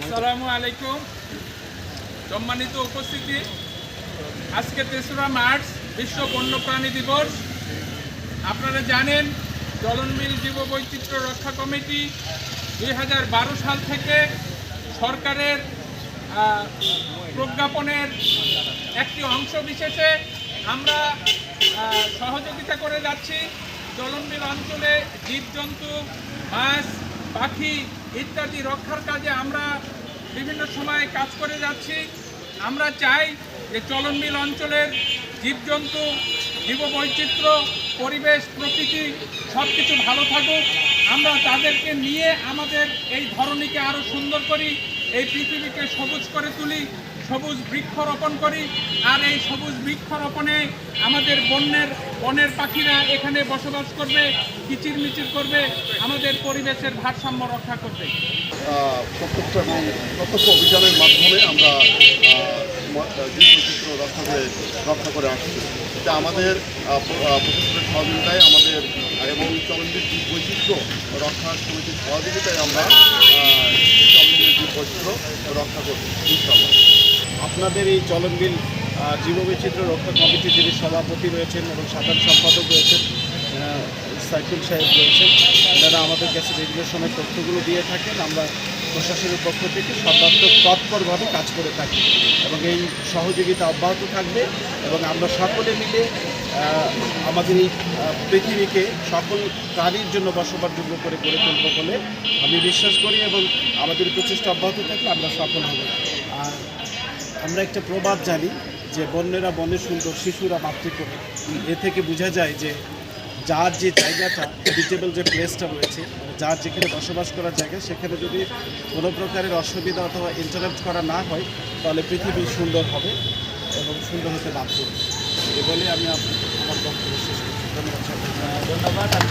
আসসালামু আলাইকুম। সম্মানিত উপস্থিতি। আজকে তেসরা মার্চ, বিশ্ব বন্যপ্রাণী দিবস। আপনারা জানেন চলনবিল জীববৈচিত্র্য রক্ষা কমিটি দুই হাজার বারো সাল থেকে সরকারের প্রজ্ঞাপনের একটি অংশ বিশেষে আমরা সহযোগিতা করে যাচ্ছি। চলনবিল অঞ্চলে জীবজন্তু মাছ পাখি ইত্যাদি রক্ষার কাজে আমরা বিভিন্ন সময় কাজ করে যাচ্ছি। আমরা চাই যে চলনবিল অঞ্চলের জীবজন্তু, জীববৈচিত্র্য, পরিবেশ, প্রকৃতি সব কিছু ভালো থাকুক। আমরা তাদেরকে নিয়ে আমাদের এই ধরনীকে আরও সুন্দর করি, এই পৃথিবীকে সবুজ করে তুলি। সবুজ বৃক্ষরোপণ করি। আর এই সবুজ বৃক্ষরোপণে আমাদের বন্যের, বনের পাখিরা এখানে বসবাস করবে, কিচিরমিচির করবে, আমাদের পরিবেশের ভারসাম্য রক্ষা করবে। প্রত্যক্ষ এবং প্রত্যক্ষ অভিযানের মাধ্যমে আমরা জীববৈচিত্র্য রক্ষা করে রক্ষা করে আসছি। এটা আমাদের প্রশাসনের সহযোগিতায় আমাদের, এবং চলনবিল জীব বৈচিত্র্য রক্ষা সমিতির সহযোগিতায় আমরা চলনবিল জীব বৈচিত্র্য রক্ষা করছি। আপনাদের এই চলনবিল জীববৈচিত্র্য রক্ষা কমিটির যিনি সভাপতি রয়েছেন এবং সাধারণ সম্পাদক রয়েছেন সাইফুল সাহেব রয়েছেন এনারা আমাদের কাছে বিভিন্ন সময় তথ্যগুলো দিয়ে থাকেন। আমরা প্রশাসনের পক্ষ থেকে সর্বাত্মক তৎপরভাবে কাজ করে থাকি এবং এই সহযোগিতা অব্যাহত থাকবে এবং আমরা সকলে মিলে আমাদের এই পৃথিবীকে সকল প্রাণীর জন্য বসবাসযোগ্য করে গড়ে তুলব বলে আমি বিশ্বাস করি এবং আমাদের প্রচেষ্টা অব্যাহত থাকলে আমরা সফল হব। আর আমরা একটা প্রবাদ জানি যে বন্যেরা বনে সুন্দর, শিশুরা মাতৃকোণে এ থেকে বোঝা যায় যে যার যে জায়গাটা ডিটেবল যে প্লেসটা রয়েছে, যার যেখানে বসবাস করার জায়গা, সেখানে যদি কোনো প্রকারের অসুবিধা অথবা ইন্টারাপ্ট করা না হয়, তাহলে পৃথিবী সুন্দর হবে এবং সুন্দর হতে বাধ্য এ বলে আমি আমার বক্তব্য শেষ করছি। ধন্যবাদ ধন্যবাদ।